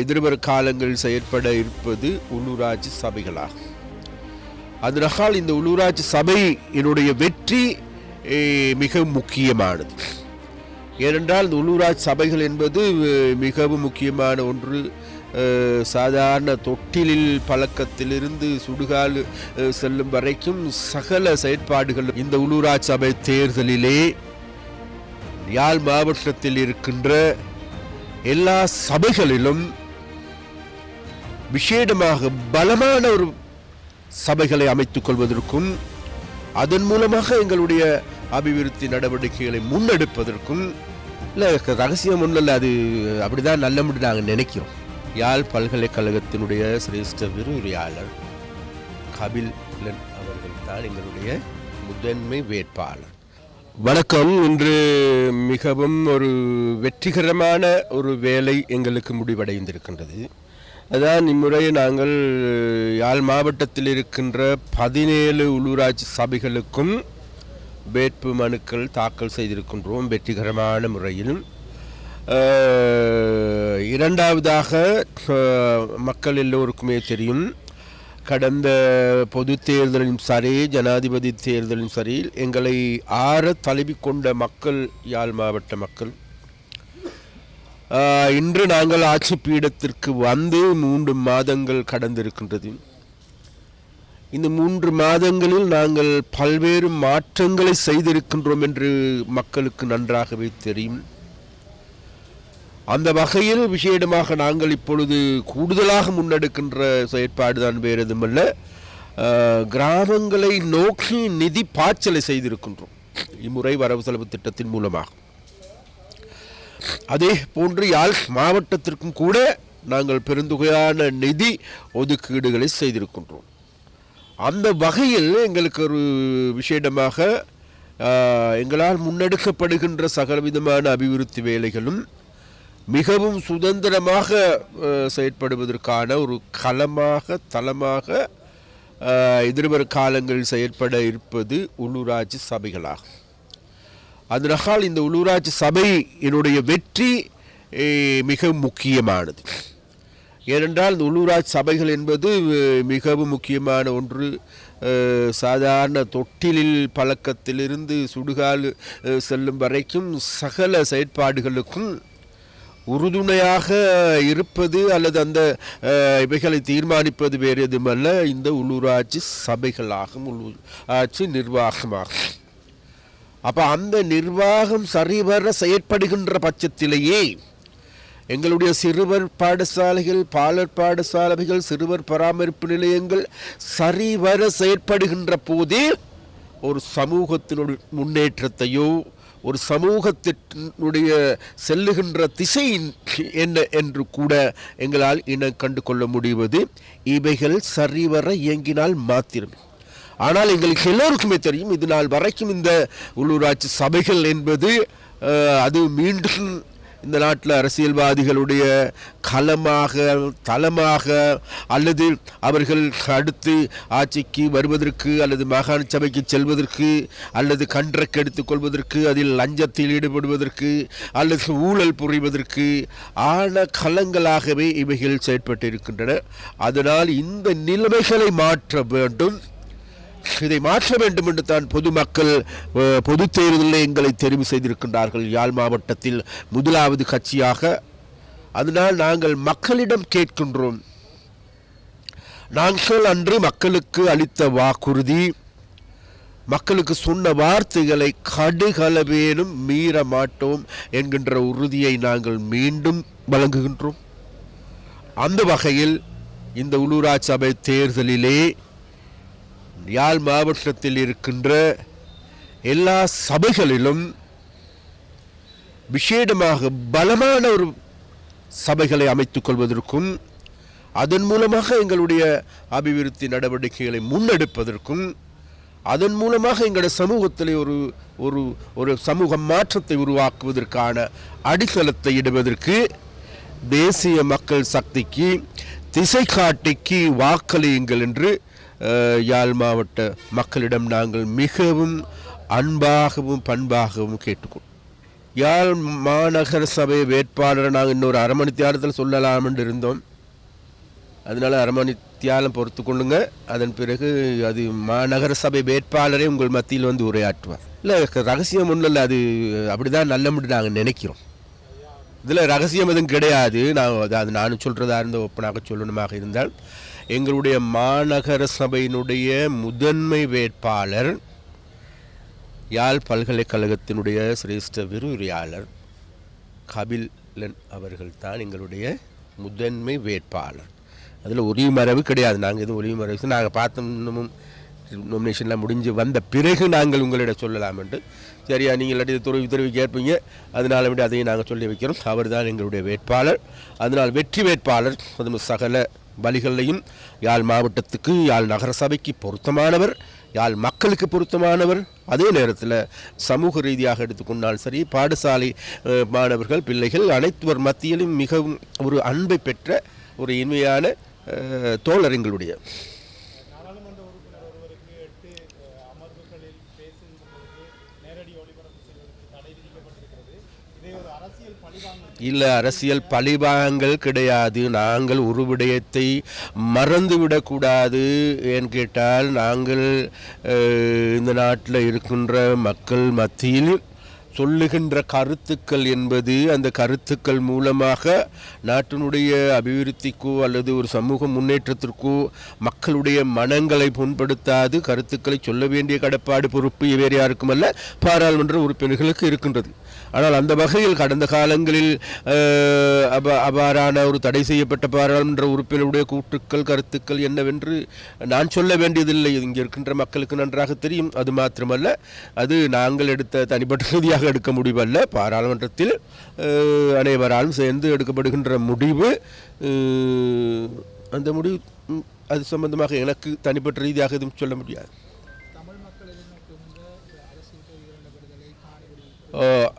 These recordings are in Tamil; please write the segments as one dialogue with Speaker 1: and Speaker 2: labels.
Speaker 1: எதிர்வரும் காலங்களில் செயற்பட இருப்பது உள்ளூராட்சி சபைகளாகும். அதனால் இந்த உள்ளூராட்சி சபையினுடைய வெற்றி மிக முக்கியமானது. ஏனென்றால் இந்த உள்ளூராட்சி சபைகள் என்பது மிகவும் முக்கியமான ஒன்று. சாதாரண தொட்டிலில் பழக்கத்திலிருந்து சுடுகால் செல்லும் வரைக்கும் சகல செயற்பாடுகள் இந்த உள்ளூராட்சி சபை தேர்தலிலே யாழ் மாவட்டத்தில் இருக்கின்ற எல்லா சபைகளிலும் விசேடமாக பலமான ஒரு சபைகளை அமைத்துக் கொள்வதற்கும் அதன் மூலமாக எங்களுடைய அபிவிருத்தி நடவடிக்கைகளை முன்னெடுப்பதற்கும் இல்லை ரகசியம் ஒன்றும் இல்லை அது அப்படிதான் நல்ல முடியும் நாங்கள் நினைக்கிறோம். யாழ் பல்கலைக்கழகத்தினுடைய சிரேஷ்ட விரிவுரையாளர் கபில் அவர்கள் தான் எங்களுடைய முதன்மை வேட்பாளர். வணக்கம். இன்று மிகவும் ஒரு வெற்றிகரமான ஒரு வேலை எங்களுக்கு முடிவடைந்திருக்கின்றது. அதான் இம்முறை நாங்கள் யாழ் மாவட்டத்தில் இருக்கின்ற பதினேழு உள்ளூராட்சி சபைகளுக்கும் வேட்பு மனுக்கள் தாக்கல் செய்திருக்கின்றோம் வெற்றிகரமான முறையில். இரண்டாவதாக மக்கள் எல்லோருக்குமே தெரியும் கடந்த பொது தேர்தலிலும் சரி ஜனாதிபதி தேர்தலிலும் சரி எங்களை ஆற தழுவி கொண்ட மக்கள் யாழ் மாவட்ட மக்கள். இன்று நாங்கள் ஆட்சி பீடத்திற்கு வந்து மூன்று மாதங்கள் கடந்திருக்கின்றது. இந்த மூன்று மாதங்களில் நாங்கள் பல்வேறு மாற்றங்களை செய்திருக்கின்றோம் என்று மக்களுக்கு நன்றாகவே தெரியும். அந்த வகையில் விஷேடமாக நாங்கள் இப்பொழுது கூடுதலாக முன்னெடுக்கின்ற செயற்பாடு தான் வேறு எதுவுமல்ல. கிராமங்களை நோக்கி நிதி பாய்ச்சலை செய்திருக்கின்றோம். இம்முறை வரவு செலவு திட்டத்தின் மூலமாக. அதே போன்று யாழ் மாவட்டத்திற்கும் கூட நாங்கள் பெருந்தொகையான நிதி ஒதுக்கீடுகளை செய்திருக்கின்றோம். அந்த வகையில் எங்களுக்கு ஒரு விஷேடமாக எங்களால் முன்னெடுக்கப்படுகின்ற சகலவிதமான அபிவிருத்தி வேலைகளும் மிகவும் சுதந்திரமாக செயற்படுவதற்கான ஒரு களமாக தளமாக ஆஹ், எதிர்வரும் காலங்களில் செயற்பட இருப்பது உள்ளூராட்சி சபைகளாகும். அதனால் இந்த உள்ளூராட்சி சபையினுடைய வெற்றி மிகவும் மிக முக்கியமானது. ஏனென்றால் இந்த உள்ளூராட்சி சபைகள் என்பது மிகவும் முக்கியமான ஒன்று. சாதாரண தொட்டிலில் பழக்கத்திலிருந்து சுடுகால் செல்லும் வரைக்கும் சகல செயற்பாடுகளுக்கும் உறுதுணையாக இருப்பது அல்லது அந்த இவைகளை தீர்மானிப்பது வேறு எதுவுமல்ல. இந்த உள்ளூராட்சி சபைகளாகும் உள்ளூராட்சி நிர்வாகமாகும் அப்போ அந்த நிர்வாகம் சரிவர செயற்படுகின்ற பட்சத்திலேயே எங்களுடைய சிறுவர் பாடசாலைகள் பாலர் பாடசாலைகள் சிறுவர் பராமரிப்பு நிலையங்கள் சரிவர செயற்படுகின்ற போதே ஒரு சமூகத்தினுடைய முன்னேற்றத்தையோ ஒரு சமூகத்தினுடைய செல்லுகின்ற திசை என்ன என்று கூட எங்களால் இன கண்டு கொள்ள முடிவது இவைகள் சரிவர இயங்கினால் மாத்திரம். ஆனால் எங்களுக்கு எல்லோருக்குமே தெரியும் இது நாள் வரைக்கும் இந்த உள்ளூராட்சி சபைகள் என்பது அது மீண்டும் இந்த நாட்டில் அரசியல்வாதிகளுடைய களமாக தளமாக அல்லது அவர்கள் அடுத்து ஆட்சிக்கு வருவதற்கு அல்லது மாகாண சபைக்கு செல்வதற்கு அல்லது கன்றக்கு எடுத்துக்கொள்வதற்கு அதில் லஞ்சத்தில் ஈடுபடுவதற்கு அல்லது ஊழல் புரிவதற்கு ஆன களங்களாகவே இவைகள் செயற்பட்டு இருக்கின்றன அதனால் இந்த நிலைமைகளை மாற்ற வேண்டும். இதை மாற்ற வேண்டும் என்று தான் பொதுமக்கள் பொது தேர்தலில் எங்களை தெரிவு செய்திருக்கின்றார்கள். யாழ் மாவட்டத்தில் முதலாவது கட்சியாக. அதனால் நாங்கள் மக்களிடம் கேட்கின்றோம். நாங்கள் அன்று மக்களுக்கு அளித்த வாக்குறுதி மக்களுக்கு சொன்ன வார்த்தைகளை கடுகளவேனும் மீற மாட்டோம் என்கின்ற உறுதியை நாங்கள் மீண்டும் வழங்குகின்றோம். அந்த வகையில் இந்த உள்ளூராட்சி சபை தேர்தலிலே யாழ் மாவட்டத்தில் இருக்கின்ற எல்லா சபைகளிலும் விஷேடமாக பலமான ஒரு சபைகளை அமைத்துக் கொள்வதற்கும் அதன் மூலமாக எங்களுடைய அபிவிருத்தி நடவடிக்கைகளை முன்னெடுப்பதற்கும் அதன் மூலமாக எங்களுடைய சமூகத்தில் ஒரு ஒரு ஒரு சமூக மாற்றத்தை உருவாக்குவதற்கான அடித்தளத்தை இடுவதற்கு தேசிய மக்கள் சக்திக்கு திசை காட்டிக்கு வாக்களியுங்கள் என்று யாழ் மாவட்ட மக்களிடம் நாங்கள் மிகவும் அன்பாகவும் பண்பாகவும் கேட்டுக்கொள்வோம் யாழ் மாநகர சபை வேட்பாளரை நாங்கள் இன்னொரு அரை மணி தியாலத்தில் சொல்லலாம்னு இருந்தோம். அதனால் அரை மணி தியாலம் பொறுத்து கொள்ளுங்க. அதன் பிறகு அது மாநகர சபை வேட்பாளரே உங்கள் மத்தியில் வந்து உரையாற்றுவார். இல்லை ரகசியம் ஒன்றும் இல்லை. அது அப்படிதான் நல்ல நாங்கள் நினைக்கிறோம். இதில் ரகசியம் எதுவும் கிடையாது. நான் அது நானும் சொல்கிறதா இருந்த ஒப்பனாக சொல்லணுமாக இருந்தால். எங்களுடைய மாநகர சபையினுடைய முதன்மை வேட்பாளர் யாழ் பல்கலைக்கழகத்தினுடைய சிரேஷ்ட விரிவுரையாளர் கபிலன் அவர்கள்தான் எங்களுடைய முதன்மை வேட்பாளர். அதில் ஒளிவு மரபு கிடையாது. நாங்கள் எதுவும் ஒளிவு மரபு நாங்கள் பார்த்தோம் இன்னமும் நாமினேஷன்லாம் முடிஞ்சு வந்த பிறகு நாங்கள் உங்களிடம் சொல்லலாம் என்று. சரியா நீங்கள் இல்லாட்டி துறவி துறவி கேட்பீங்க. அதனால விட அதையும் நாங்கள் சொல்லி வைக்கிறோம். அவர் தான் எங்களுடைய வேட்பாளர். அதனால் வெற்றி வேட்பாளர். அதுவும் சகல வழிகள்லையும் யாழ் மாவட்டத்துக்கு யாழ் நகர சபைக்கு பொருத்தமானவர் யாழ் மக்களுக்கு பொருத்தமானவர். அதே நேரத்தில் சமூக ரீதியாக எடுத்துக்கொண்டாலும் சரி பாடசாலை மாணவர்கள் பிள்ளைகள் அனைத்துவர் மத்தியிலும் மிகவும் ஒரு அன்பை பெற்ற ஒரு இனிமையான அஹ், இல்லை அரசியல் பழிபாகங்கள் கிடையாது. நாங்கள் ஒரு விடயத்தை மறந்துவிடக்கூடாது ஏன்னு கேட்டால் நாங்கள் இந்த நாட்டில் இருக்கின்ற மக்கள் மத்தியில் சொல்லுகின்ற கருத்துக்கள் என்பது அந்த கருத்துக்கள் மூலமாக நாட்டினுடைய அபிவிருத்திக்கோ அல்லது ஒரு சமூக முன்னேற்றத்திற்கோ மக்களுடைய மனங்களை புண்படுத்தாது கருத்துக்களை சொல்ல வேண்டிய கடப்பாடு பொறுப்பு வேறு யாருக்குமல்ல பாராளுமன்ற உறுப்பினர்களுக்கு இருக்கின்றது. ஆனால் அந்த வகையில் கடந்த காலங்களில் அஹ், அப அவ்வாறான ஒரு தடை செய்யப்பட்ட பாராளுமன்ற உறுப்பினருடைய கூற்றுக்கள் கருத்துக்கள் என்னவென்று நான் சொல்ல வேண்டியதில்லை. இங்கே இருக்கின்ற மக்களுக்கு நன்றாக தெரியும். அது மாத்திரமல்ல. அது நாங்கள் எடுத்த தனிப்பட்ட ரீதியாக எடுக்க முடிவல்ல. பாராளுமன்றத்தில் அனைவராலும் சேர்ந்து எடுக்கப்படுகின்ற முடிவு அந்த முடிவு அது சம்பந்தமாக எனக்கு தனிப்பட்ட ரீதியாக எதுவும் சொல்ல முடியாது.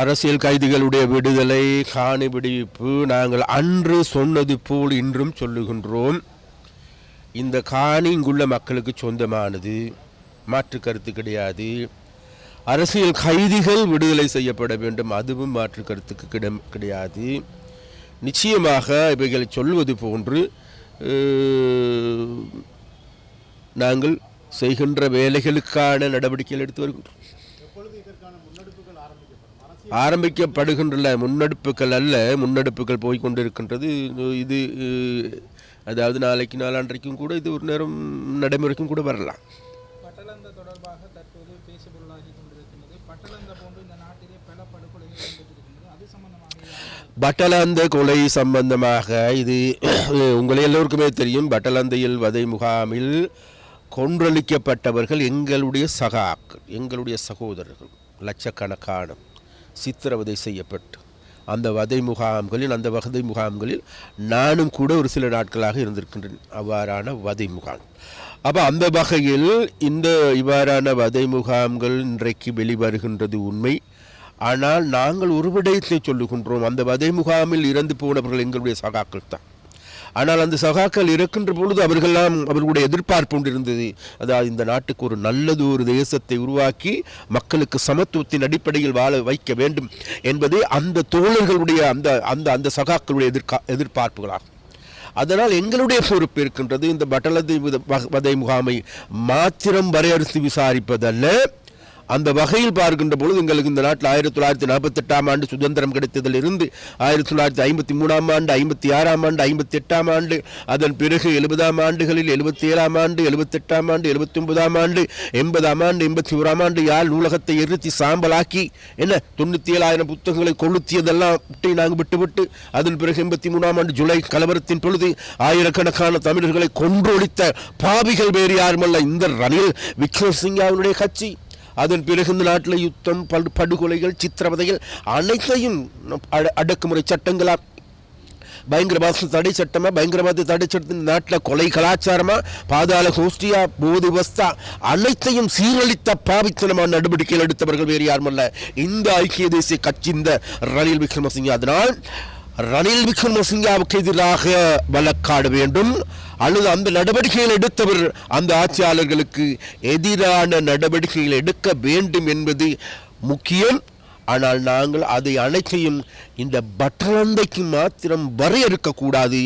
Speaker 2: அரசியல்
Speaker 1: அரசியல் கைதிகளுடைய விடுதலை காணி விடுவிப்பு நாங்கள் அன்று சொன்னது போல் இன்றும் சொல்லுகின்றோம். இந்த காணி இங்குள்ள மக்களுக்கு சொந்தமானது மாற்று கருத்து கிடையாது. அரசியல் கைதிகள் விடுதலை செய்யப்பட வேண்டும். அதுவும் மாற்று கருத்துக்கு கிடம் கிடையாது. நிச்சயமாக இவைகளை சொல்வது போன்று நாங்கள் செய்கின்ற வேலைகளுக்கான நடவடிக்கைகள் எடுத்து வருகின்றோம்.
Speaker 2: எப்பொழுது முன்னெடுப்புகள்
Speaker 1: ஆரம்பிக்கப்படுகின்ற முன்னெடுப்புகள் அல்ல. முன்னெடுப்புகள் போய்கொண்டிருக்கின்றது. இது அதாவது நாளைக்கு நாளான்றைக்கும் கூட இது ஒரு நேரம் நடைமுறைக்கும் கூட வரலாம்
Speaker 3: பட்டளந்த தொடர்பாக தற்போது பேசுபொருளாகி கொண்டிருக்கின்றது பட்டளந்த போன்று இந்த நாட்டிலே பல படுகொலைகள் இடம்பெற்றிருக்கின்றது அது சம்பந்தமாக
Speaker 1: பட்டலந்த கொலை சம்பந்தமாக இது உங்களை எல்லோருக்குமே தெரியும். பட்டலந்தையில் வதை முகாமில் கொன்றளிக்கப்பட்டவர்கள் எங்களுடைய சகாக்கள் எங்களுடைய சகோதரர்கள். லட்சக்கணக்கான சித்திரவதை செய்யப்பட்டு அந்த வதை முகாம்களில் அந்த வதை முகாம்களில் நானும் கூட ஒரு சில நாட்களாக இருந்திருக்கின்றேன். அவ்வாறான வதை முகாம். அப்போ அந்த வகையில் இந்த இவ்வாறான வதை முகாம்கள் இன்றைக்கு வெளிவருகின்றது உண்மை. ஆனால் நாங்கள் ஒரு விடயத்தை சொல்லுகின்றோம். அந்த வதை முகாமில் இறந்து போனவர்கள் எங்களுடைய சகாக்கள் தான். ஆனால் அந்த சகாக்கள் இறக்கின்ற பொழுது அவர்களெல்லாம் அவர்களுடைய எதிர்பார்ப்பு ஒன்று இருந்தது. அதாவது இந்த நாட்டுக்கு ஒரு நல்லது ஒரு தேசத்தை உருவாக்கி மக்களுக்கு சமத்துவத்தின் அடிப்படையில் வாழ வைக்க வேண்டும் என்பதே அந்த தோழர்களுடைய அந்த அந்த அந்த சகாக்களுடைய எதிர்கா எதிர்பார்ப்புகளாகும். அதனால் எங்களுடைய பொறுப்பு இருக்கின்றது இந்த பட்டலதி வதை முகாமை மாத்திரம் வரையறுத்து விசாரிப்பதல்ல. அந்த வகையில் பார்க்கின்ற பொழுது எங்களுக்கு இந்த நாட்டில் ஆயிரத்தி தொள்ளாயிரத்தி நாற்பத்தெட்டாம் ஆண்டு சுதந்திரம் கிடைத்ததிலிருந்து ஆயிரத்தி தொள்ளாயிரத்தி ஐம்பத்தி மூணாம் ஆண்டு ஐம்பத்தி ஆறாம் ஆண்டு ஐம்பத்தி எட்டாம் ஆண்டு அதன் பிறகு எழுபதாம் ஆண்டுகளில் எழுபத்தி ஏழாம் ஆண்டு எழுபத்தெட்டாம் ஆண்டு எழுபத்தி ஒன்பதாம் ஆண்டு எண்பதாம் ஆண்டு எண்பத்தி ஓராம் ஆண்டு யாழ் நூலகத்தை எரித்து சாம்பலாக்கி என்ன தொண்ணூற்றி ஏழாயிரம் புத்தகங்களை கொளுத்தியதெல்லாம் விட்டு நாங்கள் விட்டுவிட்டு அதன் பிறகு எண்பத்தி மூணாம் ஆண்டு ஜூலை கலவரத்தின் பொழுது ஆயிரக்கணக்கான தமிழர்களை கொன்றொழித்த பாவிகள் வேறு யாருமல்ல. இந்த ரணில் விக்ரமசிங்காவுடைய கட்சி. அதன் பிறகு இந்த நாட்டில் யுத்தம் படு படுகொலைகள் சித்திரவதைகள் அனைத்தையும் அடக்குமுறை சட்டங்களாக பயங்கரவாத தடை சட்டமாக பயங்கரவாத தடை சட்டத்தின் நாட்டில் கொலை கலாச்சாரமாக பாதாள கோஷ்டியா போது வஸ்தா? அனைத்தையும் சீரழித்த பாவித்தனமான நடவடிக்கைகள் எடுத்தவர்கள் வேறு யாருமல்ல இந்த ஐக்கிய தேசிய கட்சி இந்த ரணில் விக்ரமசிங்க. அதனால் ரணில் விக்ரமசிங்காவுக்கு எதிராக வழக்காட வேண்டும். அல்லது அந்த நடவடிக்கைகள் எடுத்தவர் அந்த ஆட்சியாளர்களுக்கு எதிரான நடவடிக்கைகள் எடுக்க வேண்டும் என்பது முக்கியம். ஆனால் நாங்கள் அதை அனைத்தையும் இந்த பட்டலந்தைக்கு மாத்திரம் வரையறுக்கக்கூடாது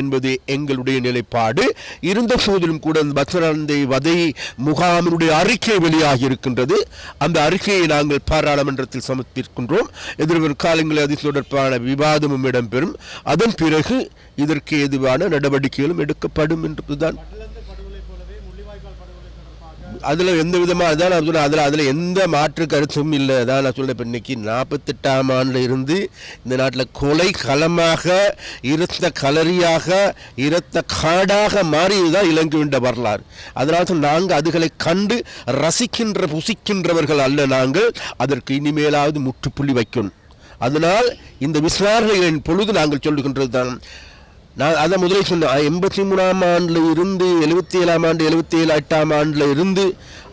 Speaker 1: என்பது எங்களுடைய நிலைப்பாடு. இருந்த போதிலும் கூட அந்த பட்டலந்தை வதை முகாமினுடைய அறிக்கை வெளியாகி இருக்கின்றது. அந்த அறிக்கையை நாங்கள் பாராளுமன்றத்தில் சமர்ப்பிக்கின்றோம். எதிர்வரும் காலங்களில் அது தொடர்பான விவாதமும் இடம்பெறும். அதன் பிறகு இதற்கு எதுவான நடவடிக்கைகளும் எடுக்கப்படும் என்பதுதான்
Speaker 2: பட்டலந்த படுகொலை போலவே முள்ளிவாய்க்கால் படுகொலை தொடர்பாக
Speaker 1: அதில் எந்த விதமாக அதான் நான் சொல்கிறேன் அதில் அதில் எந்த மாற்று கருத்தும் இல்லை. அதான் நான் சொல்றேன். இப்போ இன்னைக்கு நாற்பத்தெட்டாம் ஆண்டில் இருந்து இந்த நாட்டில் கொலை களமாக இருத்த கலரியாக இரத்த காடாக மாறியது தான் இலங்கையின் வரலாறு. அதனால் தான் நாங்கள் அதுகளை கண்டு ரசிக்கின்ற புசிக்கின்றவர்கள் அல்ல நாங்கள். அதற்கு இனிமேலாவது முற்றுப்புள்ளி வைக்கணும். அதனால் இந்த விசாரணைகளின் பொழுது நாங்கள் சொல்லுகின்றது தான் நான் அதை முதலே சொன்னேன். எண்பத்தி மூணாம் ஆண்டில் இருந்து எழுபத்தி ஏழாம் ஆண்டு எழுபத்தி ஏழு எட்டாம் ஆண்டில் இருந்து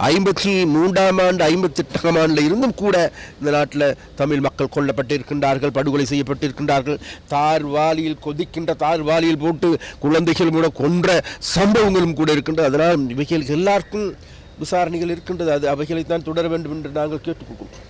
Speaker 1: ஐம்பத்தி மூன்றாம் ஆண்டு ஐம்பத்தி எட்டாம் ஆண்டில் இருந்தும் கூட இந்த நாட்டில் தமிழ் மக்கள் கொல்லப்பட்டிருக்கின்றார்கள் படுகொலை செய்யப்பட்டிருக்கின்றார்கள். தார் வாலியில் கொதிக்கின்ற தார் வாலியில் போட்டு குழந்தைகள் கூட கொன்ற சம்பவங்களும் கூட இருக்கின்றது அதனால் இவைகள் எல்லாருக்கும் விசாரணைகள் இருக்கின்றது. அது அவைகளைத்தான் தொடர வேண்டும் என்று நாங்கள் கேட்டுக்கொள்கிறோம்